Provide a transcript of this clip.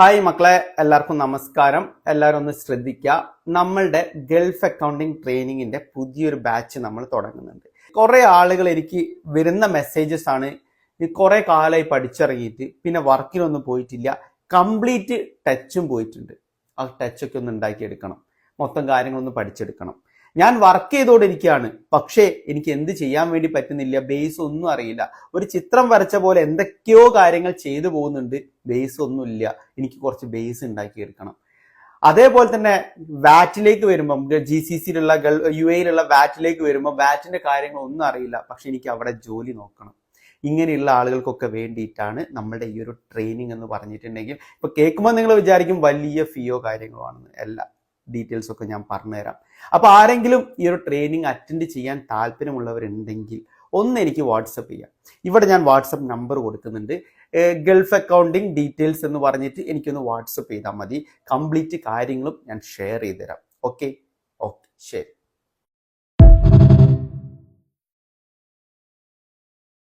Hi മക്കളെ എല്ലാവർക്കും നമസ്കാരം. എല്ലാവരും ഒന്ന് ശ്രദ്ധിക്കുക നമ്മളുടെ ഗൾഫ് അക്കൗണ്ടിങ് ട്രെയിനിങ്ങിന്റെ പുതിയൊരു ബാച്ച് നമ്മൾ തുടങ്ങുന്നുണ്ട്. കുറേ ആളുകൾ എനിക്ക് വരുന്ന മെസ്സേജസ് ആണ് കുറേ കാലമായി പഠിച്ചിറങ്ങിയിട്ട് പിന്നെ വർക്കിനൊന്നും പോയിട്ടില്ല. കംപ്ലീറ്റ് ടച്ചും പോയിട്ടുണ്ട്. ആ ടച്ചൊക്കെ ഒന്ന് ഉണ്ടാക്കിയെടുക്കണം. മൊത്തം കാര്യങ്ങളൊന്ന് പഠിച്ചെടുക്കണം. ഞാൻ വർക്ക് ചെയ്തുകൊണ്ടിരിക്കുകയാണ്. പക്ഷേ എനിക്ക് എന്ത് ചെയ്യാൻ വേണ്ടി പറ്റുന്നില്ല ബേസ് ഒന്നും അറിയില്ല. ഒരു ചിത്രം വരച്ച പോലെ എന്തൊക്കെയോ കാര്യങ്ങൾ ചെയ്തു പോകുന്നുണ്ട് ബേസ് ഒന്നുമില്ല എനിക്ക് കുറച്ച് ബേസ് ഉണ്ടാക്കിയെടുക്കണം അതേപോലെ തന്നെ വാറ്റിലേക്ക് വരുമ്പം ജി സി സിയിലുള്ള ഗൾ യു എയിലുള്ള വാറ്റിലേക്ക് വരുമ്പോൾ വാറ്റിന്റെ കാര്യങ്ങൾ ഒന്നും അറിയില്ല. പക്ഷെ എനിക്ക് അവിടെ ജോലി നോക്കണം. ഇങ്ങനെയുള്ള ആളുകൾക്കൊക്കെ വേണ്ടിയിട്ടാണ് നമ്മളുടെ ഈ ഒരു ട്രെയിനിങ് എന്ന് പറഞ്ഞിട്ടുണ്ടെങ്കിൽ. ഇപ്പൊ കേൾക്കുമ്പോൾ നിങ്ങൾ വിചാരിക്കും വലിയ ഫീയോ കാര്യങ്ങളോ ആണെന്ന്. അല്ല. ഡീറ്റെയിൽസ് ഒക്കെ ഞാൻ പറഞ്ഞുതരാം. അപ്പോൾ ആരെങ്കിലും ഈ ഒരു ട്രെയിനിങ് അറ്റൻഡ് ചെയ്യാൻ താല്പര്യമുള്ളവരുണ്ടെങ്കിൽ ഒന്ന് എനിക്ക് വാട്സപ്പ് ചെയ്യാം. ഇവിടെ ഞാൻ വാട്സപ്പ് നമ്പർ കൊടുക്കുന്നുണ്ട്. ഗൾഫ് അക്കൗണ്ടിങ് ഡീറ്റെയിൽസ് എന്ന് പറഞ്ഞിട്ട് എനിക്കൊന്ന് വാട്സപ്പ് ചെയ്താൽ മതി. കംപ്ലീറ്റ് കാര്യങ്ങളും ഞാൻ ഷെയർ ചെയ്ത് തരാം ഓക്കെ ഓക്കെ ശരി.